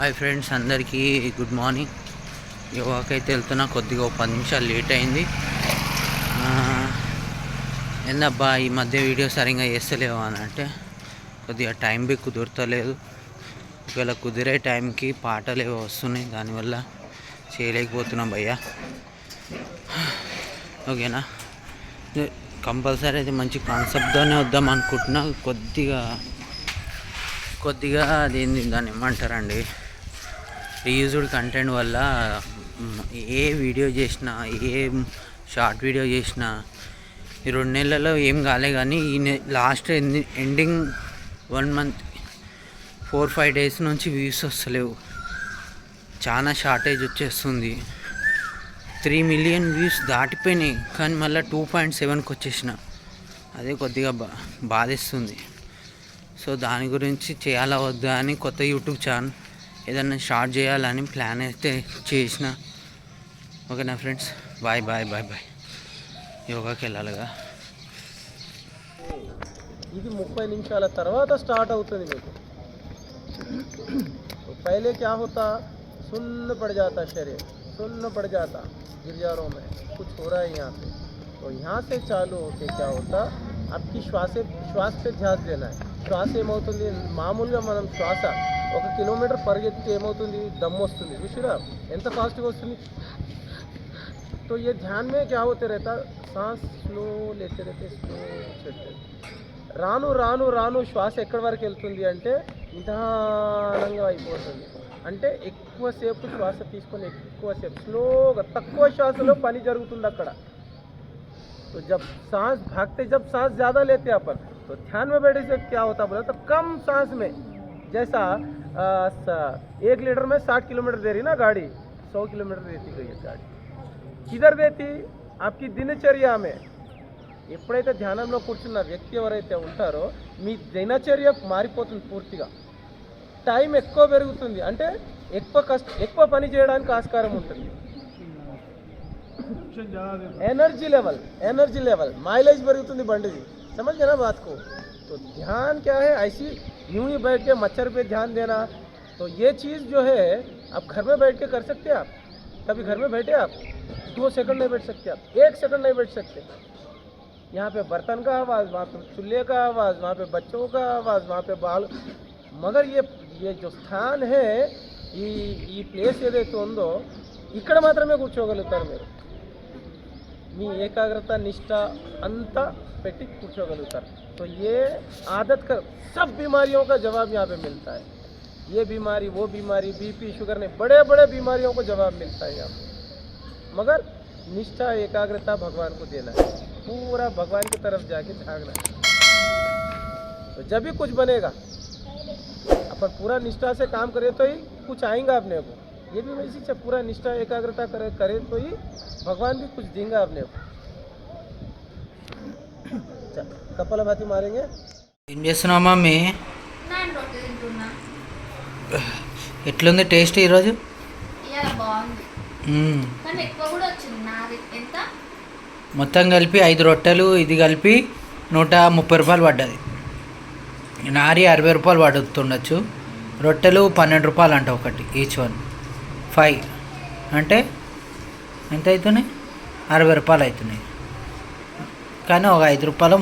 Hi friends అందరికీ good morning. యోగాకి అయితే వెళ్తున్నా కొద్దిగా ఒక పది నిమిషాలు లేట్ అయింది. ఏందబ్బా ఈ మధ్య వీడియో సరిగ్గా చేస్తలేవు అని అంటే కొద్దిగా టైం బి కుదురుతలేదు. ఒకవేళ కుదిరే టైంకి పాటలు ఏవో వస్తున్నాయి దానివల్ల చేయలేకపోతున్నాం భయ్యా. ఓకేనా? కంపల్సరీ అయితే మంచి కాన్సెప్ట్తోనే వద్దాం అనుకుంటున్నా. కొద్దిగా కొద్దిగా అదేంది దాన్ని ఏమంటారండి? రీయూజ్డ్ కంటెంట్ వల్ల ఏ వీడియో చేసినా ఏ షార్ట్ వీడియో చేసినా ఈ రెండు నెలలలో ఏం కాలే కానీ ఈ last ending one month four five days నుంచి వ్యూస్ వస్తలేవు. చాలా షార్టేజ్ వచ్చేస్తుంది. త్రీ మిలియన్ వ్యూస్ దాటిపోయినాయి కానీ మళ్ళీ టూ పాయింట్ సెవెన్కి వచ్చేసిన. అదే కొద్దిగా బా బాధిస్తుంది. సో దాని గురించి చేయాలా వద్దా అని కొత్త యూట్యూబ్ ఛానల్ ఏదన్నా స్టార్ట్ చేయాలని ప్లాన్ అయితే చేసిన ఓకేనా friends bye bye bye bye యోగాకి వెళ్ళాలిగా ఇది ముప్పై నిమిషాల తర్వాత స్టార్ట్ అవుతుంది మీకు तो पहले क्या होता सुन्न पड़ जाता शरीर सुन्न पड़ जाता गिरजारों में कुछ हो रहा है यहाँ पे तो यहाँ से चालू होके क्या होता आपकी శ్వాస శ్వాస पे ధ్యాస देना है శ్వాస ఏమవుతుంది మామూలుగా మనం శ్వాస ఒక కిలోమీటర్ పరిగెత్తితే ఏమవుతుంది దమ్ము వస్తుంది చూసిరా ఎంత ఫాస్ట్గా వస్తుంది तो ये ध्यान में क्या होते रहता सांस స్లో లేతే रहते స్లో చెట్టు రాను రాను రాను శ్వాస ఎక్కడి వరకు వెళ్తుంది అంటే నిదానంగా అయిపోతుంది అంటే ఎక్కువసేపు శ్వాస తీసుకొని ఎక్కువసేపు స్లోగా తక్కువ శ్వాసలో పని జరుగుతుంది అక్కడ तो जब सांस भागते जब सांस ज़्यादा लेते हैं अपन तो ध्यान में बैठे से क्या होता बोला तो कम सांस में जैसा आ, स- एक लीटर में साठ किलोमीटर दे रही ना गाड़ी सौ किलोमीटर देती गई है गाड़ी किधर देती आपकी దినచర్య में ఎప్పుడైతే ధ్యానంలో కూర్చున్న వ్యక్తి ఎవరైతే ఉంటారో మీ దినచర్య మారిపోతుంది పూర్తిగా టైం ఎక్కువ పెరుగుతుంది అంటే ఎక్కువ కష్ట ఎక్కువ పని చేయడానికి ఆస్కారం ఉంటుంది energy level energy level mileage పెరుగుతుంది బండిది समझ गए ना बात को तो ध्यान क्या है ऐसी यूं ही बैठ के मच्छर पे ध्यान देना तो ये चीज़ जो है आप घर में बैठ के कर सकते हैं आप कभी घर में बैठे आप दो सेकंड नहीं बैठ सकते आप एक सेकंड नहीं बैठ सकते यहाँ पे बर्तन का आवाज़ वहाँ पे चूल्हे का आवाज़ वहाँ पे बच्चों का आवाज़ वहाँ पे बाल मगर ये ये जो स्थान है ఈ ఈ ప్లేస్ ఏదైతే ఉందో ఇక్కడ మాత్రమే కూర్చోగలుగుతారు మీరు మీ ఏకాగ్రత నిష్ట అంతా పెట్టి కూర్చోగలుగుతారు तो ये आदत का सब बीमारियों का जवाब यहाँ पे मिलता है। ये बीमारी, वो बीमारी बीपी शुगर ने बड़े बड़े बीमारियों को जवाब मिलता है यहाँ पे। मगर निष्ठा, एकाग्रता भगवान को देना है। पूरा भगवान की तरफ़ जाके झागना है। तो जब भी कुछ बनेगा, अपन पूरा निष्ठा से काम करें तो ही कुछ आएगा अपने को। ये भी वैसी पूरा निष्ठा, एकाग्रता करे करे तो ही भगवान भी कुछ देंगे अपने को। चल, कपालभाति मारेंगे ఏం చేస్తున్నావు మమ్మీ నాన్ రొట్టె తింటున్నా ఎట్లుంది టేస్ట్ ఈరోజు ఇవాళ బాగుంది మ్మ్. కానీ ఎక్కువ కూడా వచ్చింది నాది ఎంత మొత్తం కలిపి ఐదు రొట్టెలు ఇది కలిపి నూట ముప్పై రూపాయలు పడ్డది నారి అరవై రూపాయలు పడుతుండొచ్చు రొట్టెలు పన్నెండు రూపాయలు అంట ఒకటి ఈచ్ వన్ ఫైవ్ అంటే ఎంత అవుతున్నాయి అరవై రూపాయలు అవుతున్నాయి కానీ ఒక ఐదు రూపాయలు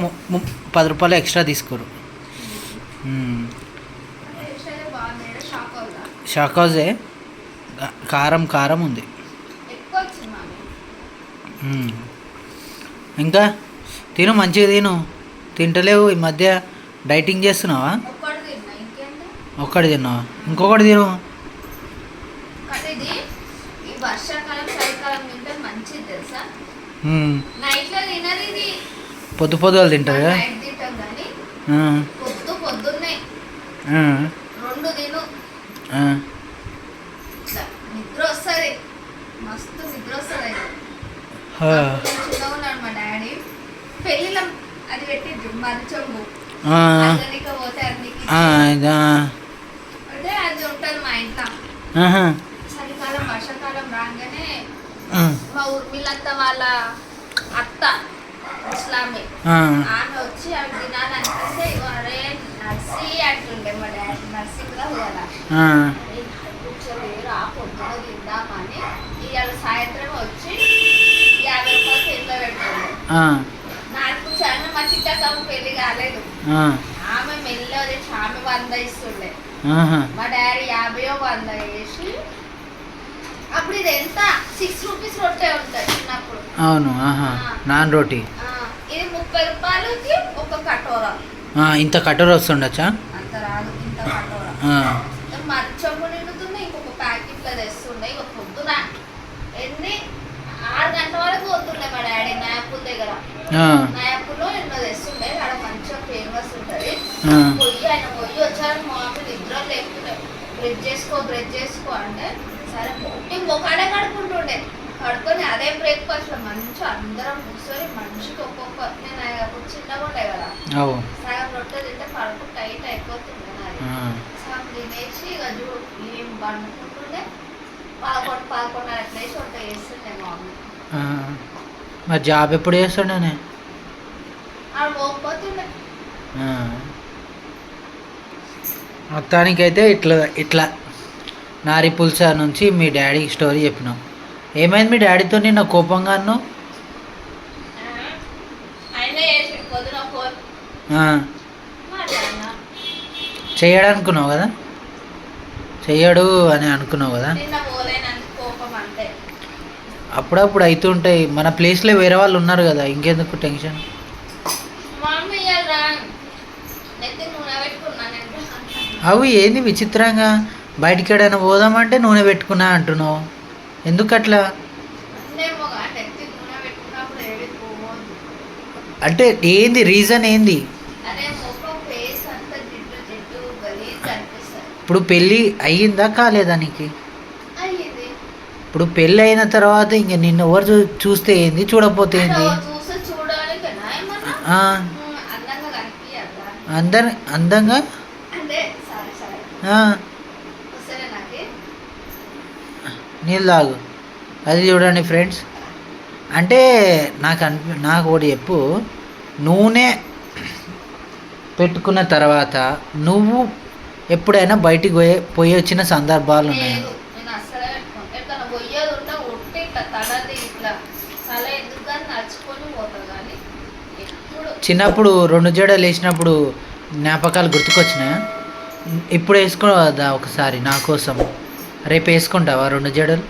పది రూపాయలు ఎక్స్ట్రా తీసుకోరు. షాక్ హౌజే కారం కారం ఉంది. ఇంకా? తిను మంచిగా తిను. తింటలేవు ఈ మధ్య డైటింగ్ చేస్తున్నావా? ఒక్కటి తిన్నావా? ఇంకొకటి తిను. నైట్లో తినరు ఇది పొద్దు పొద్దులు తింటారు. చలికాలం వర్షాకాలం రాగానే మా ఊర్మిళ్ళంతా వాళ్ళ అత్త ఆమె వచ్చి అవి తినాలనిపిస్తే అరే నర్సీ అంటుండే మా డాడీ. నర్సీ కూడా పోవాలా? ఆ. పైసలు లేరు ఆ పొద్దున తిందామని. ఇవాళ సాయంత్రం వచ్చి యాభై రూపాయలు పెట్టుకోండి ఆ, నాకు చాలా మా చిట్టకమ్మ పెళ్ళి కాలేదు. ఆమె మెల్ల తెచ్చి ఆమె వంద ఇస్తుండే. మా డాడీ యాభైయో వంద వేసి అప్పుడు ఇది ఎంత? సిక్స్ రూపీస్ రొట్టె ఉంటుంది చిన్నప్పుడు. అవును నాన్ రోటీ ఆ, ఇది ముప్పై రూపాయలకి ఒక కటోరా ఇంత కట్టరు వస్తుండొచ్చా? అంత రాదు ఇంత కటోరా నిండుతుంది ఇంకొక ప్యాకెట్లో తెస్తుండే ఇక పొద్దున ఎన్ని? ఆరు గంటల వరకు మా డాడీ దగ్గర. ఎన్నో తెస్తుండే ఆడ మంచిగా ఫేమస్ ఉంటుంది. పొయ్యి ఆయన పొయ్యి వచ్చారు మా లేకుండే. బ్రెడ్ చేసుకో బ్రెడ్ చేసుకో అంటే సరే నేను ఒకడే కడుకుంటుండే కడుకొని అదే బ్రేక్ఫాస్ట్లో మంచి అందరం కూర్చొని మనిషికి ఒక్కొక్క నేను అప్పుడు చిన్నగా ఉండే కదా. సగం రొట్టె తింటే కడుపు టైట్ నాది ఆ, సగం తినేసి ఇక చూడు ఏం పండుకుంటుండే. పదకొండు పదకొండు అట్లా వేసి వంట చేస్తుండే మా మమ్మీ. మరి జాబ్ ఎప్పుడు చేస్తాడనే ఆడ పోకపోతుండే. మొత్తానికైతే ఇట్లా ఇట్లా. నారి పుల్స నుంచి మీ డాడీకి స్టోరీ చెప్పినాం. ఏమైంది మీ డాడీతో నిన్న కోపంగా అన్నావు? చెయ్యడనుకున్నావు కదా? చెయ్యడు అని అనుకున్నావు కదా? అప్పుడప్పుడు అవుతుంటాయి మన ప్లేస్లో వేరే వాళ్ళు ఉన్నారు కదా ఇంకెందుకు టెన్షన్? అవి ఏంది విచిత్రంగా? బయటికి ఎడైనా పోదామంటే నూనె పెట్టుకున్నా అంటున్నావు. ఎందుకు అట్లా నేమో నెత్తి నూనె పెట్టుకున్నప్పుడు ఏది పోవద్దు. అంటే ఏంది? రీజన్ ఏంది? ఇప్పుడు పెళ్ళి అయ్యిందా కాలేదా నీకు? ఇప్పుడు పెళ్ళి అయిన తర్వాత ఇంక నిన్ను ఎవరు చూస్తే ఏంది? చూడకపోతే ఏంది? అందరు అందంగా అంటే సరే సరే ఆ, వస్తలే నాకు నీళ్ళు తాగు. అది చూడండి ఫ్రెండ్స్. అంటే నాకు అనిపి నాకు ఒకటి చెప్పు. నూనె పెట్టుకున్న తర్వాత నువ్వు ఎప్పుడైనా బయటికి పోయే పోయి వచ్చిన సందర్భాలు ఉన్నాయి? చిన్నప్పుడు రెండు జడలు వేసినప్పుడు జ్ఞాపకాలు గుర్తుకొచ్చినాయా? ఇప్పుడు వేసుకోదా ఒకసారి నా కోసం? రేపు వేసుకుంటావా రెండు జడలు?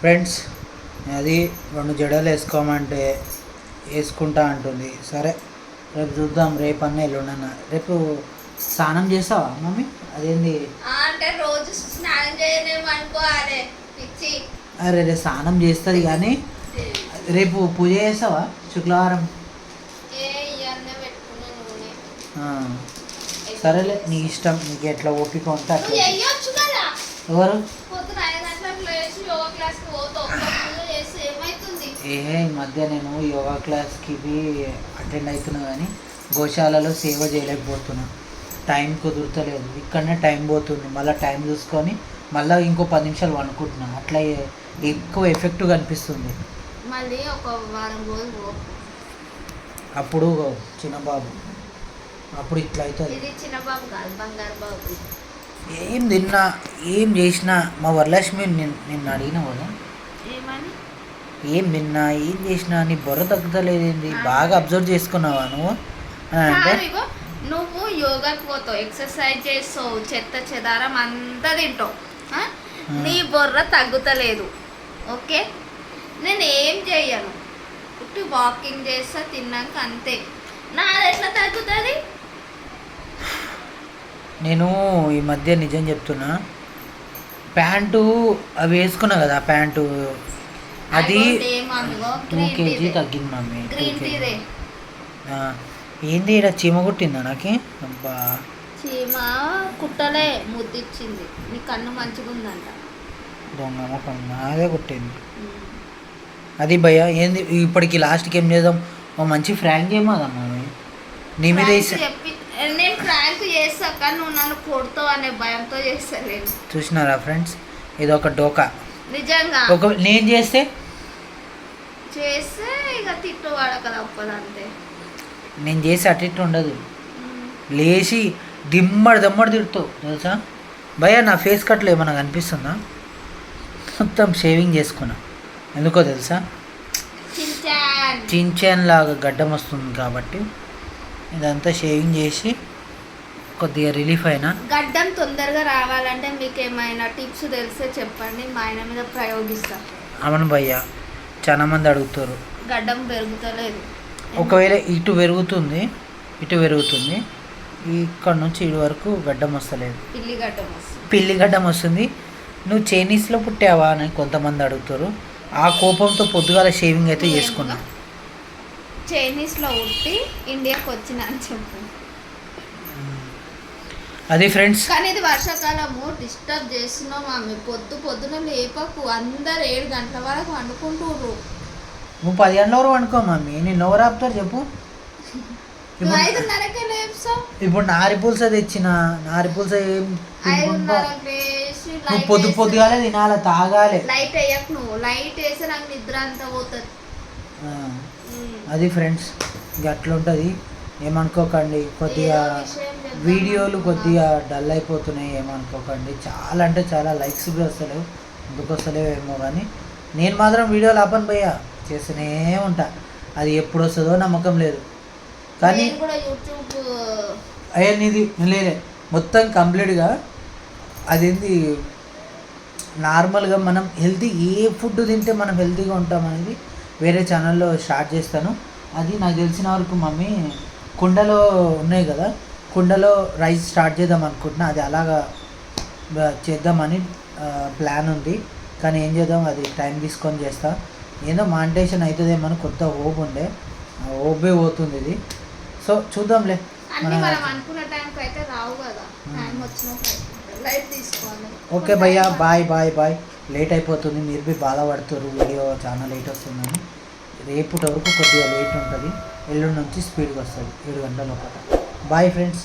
ఫ్రెండ్స్ అది రెండు జడలు వేసుకోమంటే వేసుకుంటా అంటుంది. సరే రేపు చూద్దాం రేపు అన్న ఎల్లుండన్న. రేపు స్నానం చేస్తావా మమ్మీ? అదేంది? అంటే రోజు స్నానం చేయలేము అనుకో అదే పిచ్చి. అరే రేపు స్నానం చేస్తుంది కానీ రేపు పూజ చేస్తావా శుక్రవారం? సరేలే నీ ఇష్టం నీకు ఎట్లా ఓపిక ఉంటే అట్లా ఎవరు? ఏ ఈ మధ్య నేను యోగా క్లాస్కి ఇవి అటెండ్ అవుతున్నా కానీ గోశాలలో సేవ చేయలేకపోతున్నా. టైం కుదురుతలేదు. ఇక్కడనే టైం పోతుంది. మళ్ళీ టైం చూసుకొని మళ్ళీ ఇంకో పది నిమిషాలు వండుకుంటున్నా. అట్లా ఎక్కువ ఎఫెక్టివ్ అనిపిస్తుంది మళ్ళీ ఒక వారం రోజులు. అప్పుడు చిన్న బాబు అప్పుడు ఇట్లా అవుతుంది. ఇది చిన్న బాబు కాదు బంగారు బాబు ఏం తిన్నా ఏం చేసినా మా వరలక్ష్మి నిన్ను నిన్ను అడిగిన కదా. ఏమని? ఏం తిన్నా ఏం చేసినా నీ బుర్ర తగ్గుతలేదేంది? బాగా అబ్జర్వ్ చేసుకున్నావా నువ్వు? అంటే? ఇగో నువ్వు యోగాకి పోతావు ఎక్సర్సైజ్ చేస్తావు చెత్త చెదారం అంతా తింటావు. ఆ? నీ బొర్ర తగ్గుతలేదు. ఓకే? నేను ఏం చెయ్యను? ఉట్టి వాకింగ్ చేస్తా తిన్నాక అంతే. నాది ఎట్లా తగ్గుతుంది? నేను ఈ మధ్య నిజం చెప్తున్నా. ప్యాంటు అవి వేసుకున్నా కదా ప్యాంటు. అది టూ కేజీ తగ్గింది మమ్మీ టూ కేజీ. ఏంది ఇక్కడ చీమ కొట్టిందా నాకు? అబ్బా. చీమ కుట్టలే ముద్దిచ్చింది. నీ కన్ను మంచిగా ఉందంట. దొంగ ముఖం నాదే కొట్టింది. అది భయ్య ఏంది ఇప్పటికి లాస్ట్కి ఏం చేద్దాం? ఓ మంచి ఫ్రాంక్ చేయమాదా నేను ప్రాంక్ నువ్వు నన్ను కొడతావు అనే భయంతో చేస్తలేను చూసినారా ఫ్రెండ్స్? ఇది ఒక డోకా. నిజంగా? ఒక నేను చేస్తే? చేస్తే ఇక తిట్టు వాడక తప్పదు అంతే నేను చేసి అటు ఇటు ఉండదు. లేచి దిమ్మడి దమ్మడి తిడుతావు తెలుసా? భయ్యా నా ఫేస్ కట్లో ఏమన్నా కనిపిస్తుందా? మొత్తం షేవింగ్ చేసుకున్నా. ఎందుకో తెలుసా? చించాన్ లాగా గడ్డం వస్తుంది కాబట్టి. ఇదంతా షేవింగ్ చేసి కొద్దిగా రిలీఫ్ అయినా. గడ్డం తొందరగా రావాలంటే మీకు ఏమైనా టిప్స్ తెలిస్తే చెప్పండి మా ఆయన మీద ప్రయోగిస్తాం. అవును భయ్య చాలా మంది అడుగుతారు. గడ్డం పెరుగుతలేదు. ఒకవేళ ఇటు పెరుగుతుంది ఇటు పెరుగుతుంది ఇక్కడ నుంచి ఇటు వరకు గడ్డం వస్తలేదు. పిల్లి గడ్డం వస్తుంది. పిల్లి గడ్డం వస్తుంది. నువ్వు చైనీస్లో పుట్టావా అని కొంతమంది అడుగుతారు. ఆ కోపంతో పొద్దుగాల షేవింగ్ అయితే చేసుకున్నా. చైనీస్లో ఉట్టి ఇండియాకి వచ్చిన అని చెప్పు. అది ఫ్రెండ్స్ కానీ ఇది వర్షాకాలము డిస్టర్బ్ చేస్తున్నాం ఆమె. పొద్దు పొద్దున లేపకు అందరు ఏడు గంటల వరకు వండుకుంటుర్రు. నువ్వు పది గంటల వరకు అనుకో మమ్మీ. నేను ఎవరు ఆపుతారు చెప్పు. ఇప్పుడు ఐదున్నరకే లేపుసావు. ఇప్పుడు నారి పులుస తెచ్చిన నారి పులుస ఏం నువ్వు పొద్దు పొద్దుగాలే తినాలి తాగాలి. లైట్ వేయకు నువ్వు. లైట్ వేసి నాకు నిద్ర అంతా పోతుంది. అది ఫ్రెండ్స్ ఇక అట్లా ఉంటుంది. ఏమనుకోకండి కొద్దిగా వీడియోలు. కొద్దిగా డల్ అయిపోతున్నాయి ఏమనుకోకండి. చాలా అంటే చాలా లైక్స్ కూడా వస్తలేవు ఎందుకు వస్తలేవు ఏమో కానీ నేను మాత్రం వీడియోలు ఆపను పోయా చేస్తూనే ఉంటా. అది ఎప్పుడు వస్తుందో నమ్మకం లేదు. కానీ అయ్యా నీది లేలే మొత్తం కంప్లీట్గా అదేంది నార్మల్గా మనం హెల్తీ ఏ ఫుడ్ తింటే మనం హెల్తీగా ఉంటాం అనేది వేరే ఛానల్లో స్టార్ట్ చేస్తాను. అది నాకు తెలిసిన వరకు మమ్మీ కుండలో ఉన్నాయి కదా కుండలో రైస్ స్టార్ట్ చేద్దాం అనుకుంటున్నా. అది అలాగా చేద్దామని ప్లాన్ ఉంది. కానీ ఏం చేద్దాం అది టైం తీసుకొని చేస్తా. ఏదో మాంటేషన్ అవుతుందేమో కొత్త హోప్ ఉండే. హోపే పోతుంది ఇది. సో చూద్దాంలే. మనం అనుకున్న టైంకి అయితే రావు కదా. టైం ఓకే భయ్యా బాయ్ బాయ్ బాయ్. లేట్ అయిపోతుంది మీరు బి బాధపడుతారు వీడియో చాలా లేట్ వస్తుందని. రేపటి వరకు కొద్దిగా లేట్ ఉంటుంది. ఎల్లుండి నుంచి స్పీడ్గా వస్తుంది. ఏడు గంటల లోపల. Bye friends.